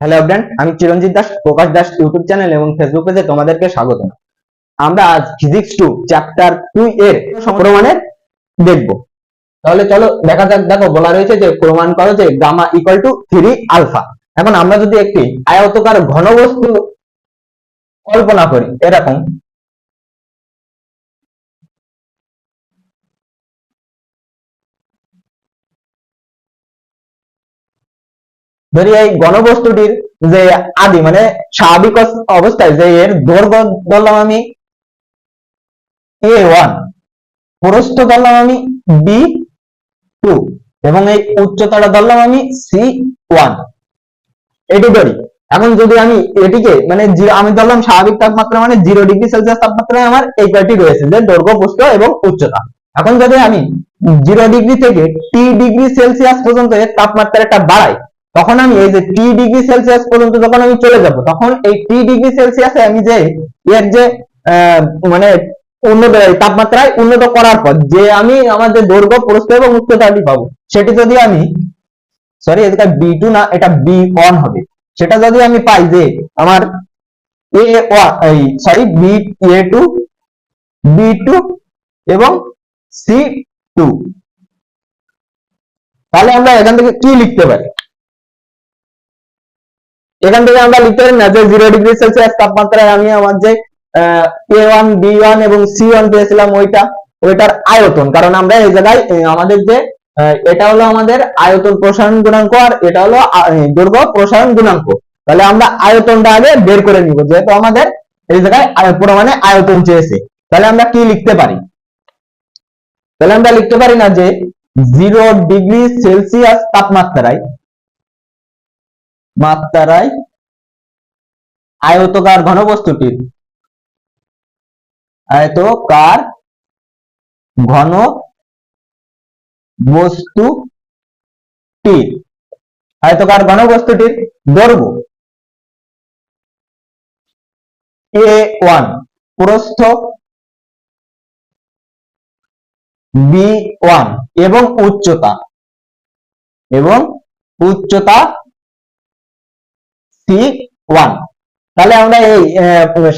Hello friend আমি Chiranjit Das, Prakash Das YouTube channel এবং Facebook পেজে তোমাদেরকে স্বাগত আমরা আজ ফিজিক্স টু চ্যাপ্টার টু এর প্রমাণে দেখব। তাহলে চলো দেখা যাক, দেখো বলা রয়েছে যে প্রমাণ করো যে gamma equal to three alpha এখন আমরা যদি একটি আয়তকার ঘনবস্তু কল্পনা করি, এরকম ধরি এই ঘনবস্তুটির যে আদি মানে স্বাভাবিক অবস্থায় যে এর দৈর্ঘ্য ধরলাম আমি এ ওয়ান প্রস্থ ধরলাম আমি বি টু এবং এই উচ্চতাটা ধরলাম আমি সি ওয়ান এটি ধরি। এখন যদি আমি এটিকে মানে zero- আমি ধরলাম স্বাভাবিক তাপমাত্রা মানে জিরো ডিগ্রি সেলসিয়াস তাপমাত্রায় আমার এই কয়টি রয়েছে, যে দৈর্ঘ্য, প্রস্থ এবং উচ্চতা। এখন যদি আমি জিরো ডিগ্রি থেকে টি ডিগ্রি সেলসিয়াস পর্যন্ত এর তাপমাত্রাটা বাড়াই তখন আমি এই যে টি ডিগ্রি সেলসিয়াস পর্যন্ত যখন আমি চলে যাব, তখন এই টি ডিগ্রি সেলসিয়াসে আমি যে এর যে মানে উন্নত তাপমাত্রায় উন্নত করার পর যে আমি আমার যে দৈর্ঘ্য, প্রস্থ এবং উচ্চতাটি পাবো, সেটি যদি আমি সরি এটা বি টু না, এটা বি ওয়ান হবে। সেটা যদি আমি পাই যে আমার এ এই sorry B A two B two এবং সি টু তাহলে আমরা এখান থেকে কি লিখতে পারি? এখান থেকে আমরা লিখতে পারি না যে জিরো ডিগ্রি সেলসিয়াস তাপমাত্রায় আমি আমার যে এ ওয়ান বি ওয়ান এবং সি ওয়ান পেয়েছিলাম ওইটা, ওইটার আয়তন। কারণ আমরা এই জায়গায় আমাদের যে এটা হলো আমাদের আয়তন প্রসারণ গুণাঙ্ক আর এটা হলো দৈর্ঘ্য প্রসারণ গুণাঙ্ক। তাহলে আমরা আয়তনটা আগে বের করে নিব, যেহেতু আমাদের এই জায়গায় প্রমাণে আয়তন চেয়েছে। তাহলে আমরা কি লিখতে পারি? তাহলে আমরা লিখতে পারি না যে জিরো ডিগ্রি সেলসিয়াস তাপমাত্রায় মাত্রায় আয়তকার ঘনবস্তুটির আয়তকার ঘন বস্তুটির আয়তকার ঘনবস্তুটির দৈর্ঘ্য এ ওয়ান প্রস্থ বি ওয়ান এবং উচ্চতা এবং উচ্চতা তাহলে আমরা এই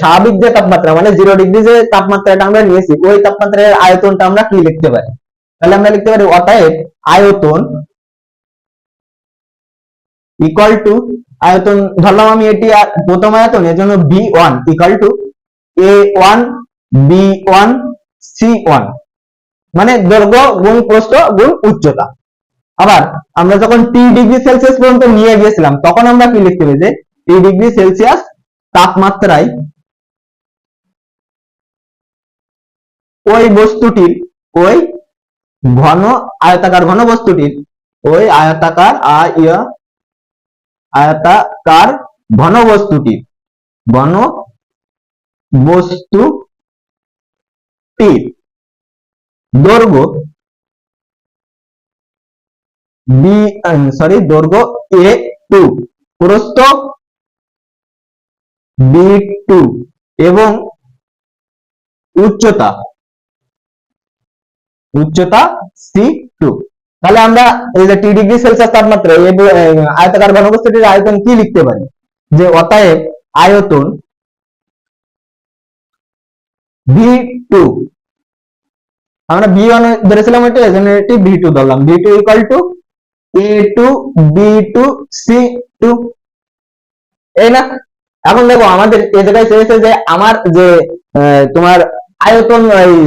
স্বাভাবিক যে তাপমাত্রা মানে জিরো ডিগ্রি যে তাপমাত্রাটা আমরা নিয়েছি, ওই তাপমাত্রার আয়তনটা আমরা কি লিখতে পারি? তাহলে আমরা লিখতে পারি অতএব আয়তন ইকুয়াল টু আয়তন, ধরলাম আমি এটি প্রথম আয়তন, এর জন্য B one equal to A one B one C one মানে দৈর্ঘ্য, গুণ প্রস্থ, গুণ উচ্চতা। আবার আমরা যখন টি ডিগ্রি সেলসিয়াস পর্যন্ত নিয়ে গিয়েছিলাম, তখন আমরা কি লিখতে পারি যে টি ডিগ্রি সেলসিয়াস তাপমাত্রায় ওই বস্তুটির, ওই ঘন আয়তাকার, ঘন বস্তুটির, ওই আয়তাকার আয় আয়তাকার ঘন বস্তুটির ঘন বস্তুটির দৈর্ঘ্য বি সরি দৈর্ঘ্য এ টু প্রস্থ বি টু এবং উচ্চতা উচ্চতা সি টু তাহলে আমরা এই যে টি ডিগ্রি সেলসিয়াস তাপমাত্রা আয়তাকার ঘনবস্তুটির আয়তন কি লিখতে পারি? যে অতএব আয়তন ভি টু আমরা বি ওয়ান ধরেছিলাম এটা এজন্য এটি বি টু ধরলাম। B two equal to A two B two C two এই এখন দেখো আমাদের এ জায়গায় চেয়েছে যে আমার যে তোমার আয়তন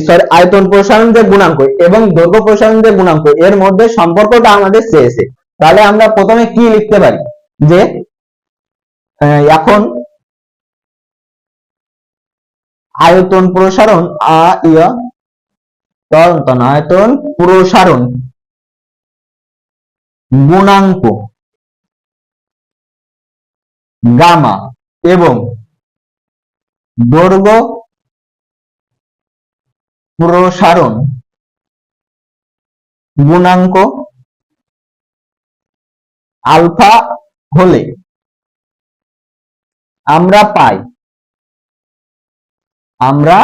সরি আয়তন প্রসারণ যে গুণাঙ্ক এবং দৈর্ঘ্য প্রসারণ যে গুণাঙ্ক এর মধ্যে সম্পর্কটা আমাদের চেয়েছে। তাহলে আমরা প্রথমে কি লিখতে পারি? যে এখন আয়তন প্রসারণ আ তরন্তন আয়তন প্রসারণ গুণাঙ্ক গামা এবং দৈর্ঘ্য প্রসারণ গুণাঙ্ক আলফা হলে আমরা পাই আমরা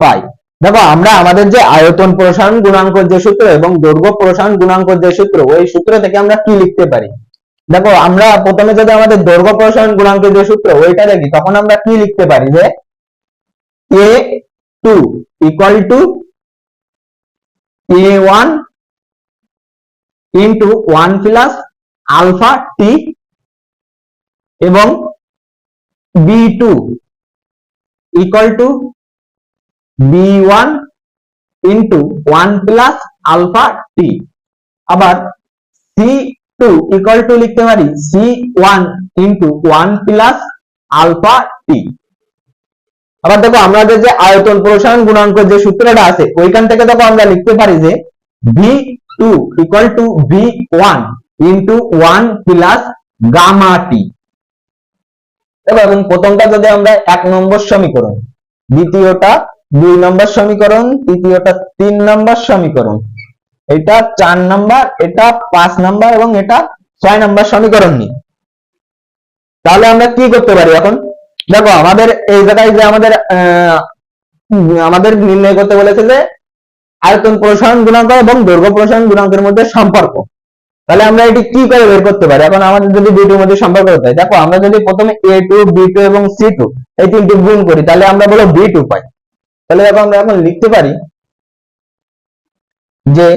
পাই। দেখো, আমরা আমাদের যে আয়তন প্রসারণ গুণাঙ্ক যে সূত্র এবং দৈর্ঘ্য প্রসারণ গুণাঙ্ক যে সূত্র, ওই সূত্র থেকে আমরা কি লিখতে পারি? দেখো, আমরা প্রথমে যদি আমাদের দৈর্ঘ্য প্রসারণ গুণাঙ্কের যে সূত্র, ওইটা দেখি, তখন আমরা কি লিখতে পারি যে A two equal to A one into one plus alpha T এবং B two equal to B one into one plus alpha T আবার সি টু টু লিখতে পারি C one into one plus alpha T আবার দেখো আমাদের যে আয়তন প্রসারণ গুণাঙ্ক যে সূত্রটা আছে, ওইখান থেকে দেখো আমরা লিখতে পারি যে V two equal to V one into one plus gamma T এবং প্রথমটা যদি আমরা এক নম্বর সমীকরণ, দ্বিতীয়টা দুই নম্বর সমীকরণ, তৃতীয়টা তিন নম্বর সমীকরণ। এটা চার নাম্বার, এটা পাঁচ নাম্বার এবং এটা ছয় নাম্বার সমীকরণ নিই তাহলে আমরা কি করতে পারি এখন? দেখো, আমাদের এই জায়গায় যে আমাদের আমাদের নির্ণয় করতে বলেছে যে আয়তন প্রসারণ গুণাঙ্ক এবং দৈর্ঘ্য প্রসারণ গুণাঙ্কের মধ্যে সম্পর্ক। তাহলে আমরা এটি কি করে বের করতে পারি? এখন আমাদের যদি দুটির মধ্যে সম্পর্ক করতে হয় দেখো, আমরা যদি প্রথমে এ টু বি টু এবং সি টু এই তিনটি গুণ করি, তাহলে আমরা বলো বি টু পাই। তাহলে আমরা এখন লিখতে পারি যে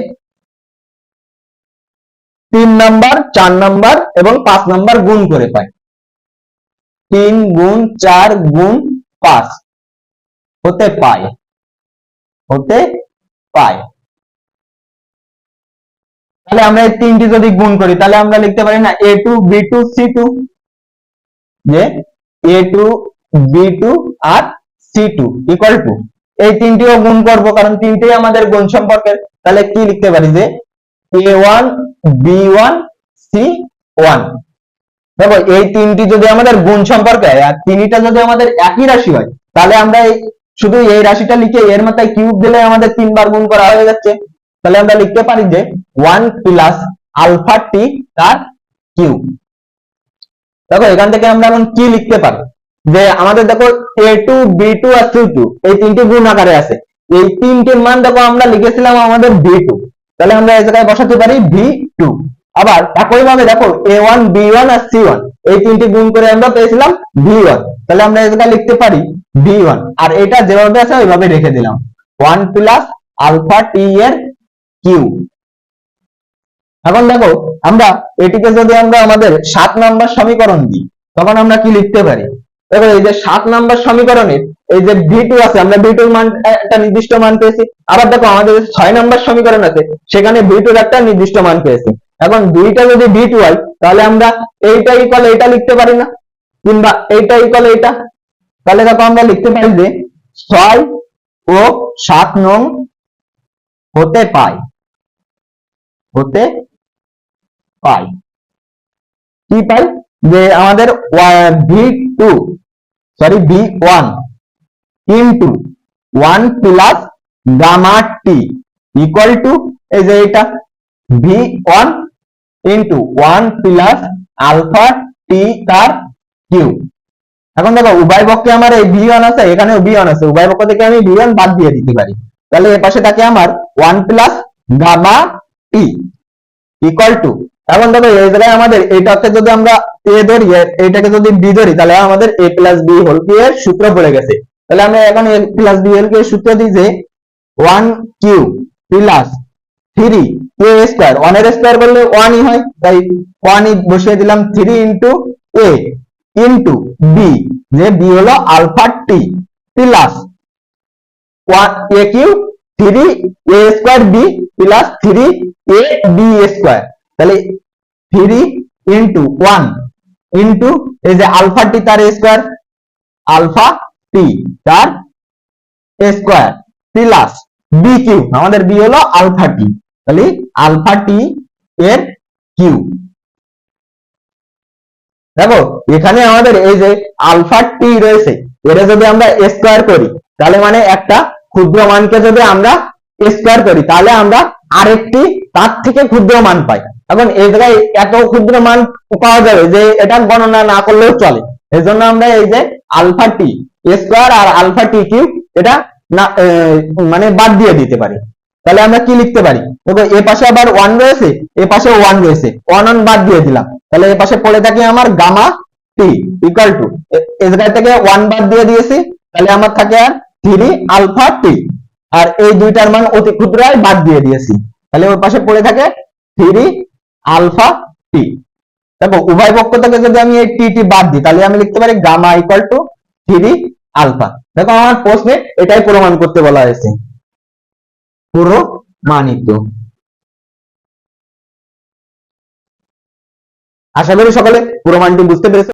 তিন নাম্বার, চার নাম্বার এবং পাঁচ নাম্বার গুণ করে পাই। তিন গুণ চার গুণ পাঁচ হতে পায় হতে পায় তাহলে আমরা এই তিনটি যদি গুণ করি, তাহলে আমরা লিখতে পারি না A two B two C two যে এ টু বি টু আর সি টু ইকুয়াল টু এই তিনটিও গুণ করব, কারণ তিনটেই আমাদের গুণ সম্পর্কের। তাহলে কি লিখতে পারি যে A one B one C one দেখো, এই তিনটি যদি আমাদের গুণ সম্পর্কে, আর তিনটা যদি আমাদের একই রাশি হয়, তাহলে আমরা শুধু এই রাশিটা লিখে এর মাথায় কিউব দিলে আমাদের তিনবার গুণ করা হয়ে যাচ্ছে। তাহলে আমরা লিখতে পারি যে ওয়ান প্লাস আলফা টি তার কিউব দেখো, এখান থেকে আমরা এখন কি লিখতে পারি? যে আমাদের দেখো এ টু বি টু আর সি টু এই তিনটি গুণ আকারে আছে। এই তিনটির মান দেখো আমরা লিখেছিলাম আমাদের ভি টু তাহলে আমরা এই জায়গায় বসাতে পারি ভি টু আবার একই ভাবে দেখো এ ওয়ান বি ওয়ান আর সি ওয়ান এই তিনটি গুণ করে আমরা পেয়েছিলাম ভি ওয়ান তাহলে আমরা এই জায়গায় লিখতে পারি ভি ওয়ান আর এটা যেভাবে আছে ওইভাবে রেখে দিলাম। ওয়ান প্লাস আলফা টি এর কিউ এখন দেখো আমরা এটিকে যদি আমরা আমাদের সাত নাম্বার সমীকরণ দিই, তখন আমরা কি লিখতে পারি? দেখো এই যে সাত নাম্বার সমীকরণের এই যে ভি টু আছে, আমরা ভি টুর মান, একটা নির্দিষ্ট মান পেয়েছি। আবার দেখো আমাদের ছয় নাম্বার সমীকরণ আছে, সেখানে ভি টুর একটা নির্দিষ্ট মান পেয়েছি। এখন দুইটা যদি ভি টু হয়, তাহলে আমরা এইটা ইকুয়াল এইটা লিখতে পারি না, কিংবা এইটা ইকুয়াল এইটা। তাহলে দেখো আমরা লিখতে পারি যে ছয় ও সাত নং হতে পায় হতে পাই। কি পাই? যে আমাদের V two sorry V one into one plus gamma T equal to এই যে এটা V one into one plus alpha T তার কিউ এখন দেখো, উভয় পক্ষে আমার এই ভি ওয়ান আছে, এখানেও ভি ওয়ান আছে, উভয় পক্ষ থেকে আমি ভি ওয়ান বাদ দিয়ে দিতে পারি। তাহলে এ পাশে থাকে আমার one plus gamma T equal to এখন দেখো, এই জায়গায় আমাদের, এইটাকে যদি আমরা এ ধরি এ- এইটাকে যদি বি ধরি, তাহলে আমাদের এ প্লাস বি হোল কি এর সূত্র পড়ে গেছে। তাহলে আমরা এখন এ প্লাস বি হোল কি এর সূত্র দিই যে one cube plus three A square ওয়ানের স্কোয়ার করলে ওয়ানই হয়, তাই ওয়ানই বসিয়ে দিলাম three into A into B যে বি হলো alpha T plus A cube three A square B plus three A B square তাহলে থ্রি ইন্টু ওয়ান ইন্টু এই যে আলফা টি তার স্কোয়ার আলফা টি তার স্কোয়ার প্লাস বি কিউ আমাদের B হলো alpha T তাহলে alpha টি এর Q দেখো, এখানে আমাদের এই যে আলফা টি রয়েছে, এটা যদি আমরা স্কোয়ার করি, তাহলে মানে একটা ক্ষুদ্র মানকে যদি আমরা স্কোয়ার করি, তাহলে আমরা আরেকটি তার থেকে ক্ষুদ্র মান পাই। এখন এই জায়গায় এত ক্ষুদ্র মান পাওয়া যাবে যে এটা গণনা না করলেও চলে। এই জন্য আমরা এই যে আলফা টি স্কোয়ার আর আলফা টি কিউব এটা মানে বাদ দিয়ে দিতে পারি। তাহলে আমরা কি লিখতে পারি? দেখো, এ পাশে আবার ওয়ান রয়েছে, এ পাশে ওয়ান রয়েছে। ওয়ান ওয়ান বাদ দিয়ে দিলাম। তাহলে এ পাশে পড়ে থাকে আমার গামা টি ইকুয়াল টু এ জায়গা থেকে ওয়ান বাদ দিয়ে দিয়েছি। তাহলে আমার থাকে আর থ্রি আলফা টি আর এই দুইটার মান অতি ক্ষুদ্রায় বাদ দিয়ে দিয়েছি। তাহলে ওর পাশে পড়ে থাকে থ্রি আলফা টি দেখো, উভয় পক্ষ থেকে যদি আমি এই টি বাদ দিই, তাহলে আমি লিখতে পারি gamma equal to three alpha. দেখো, আমার প্রশ্নে এটাই প্রমাণ করতে বলা হয়েছে। প্রমাণিত আশা করি সকলে প্রমাণটি বুঝতে পেরেছে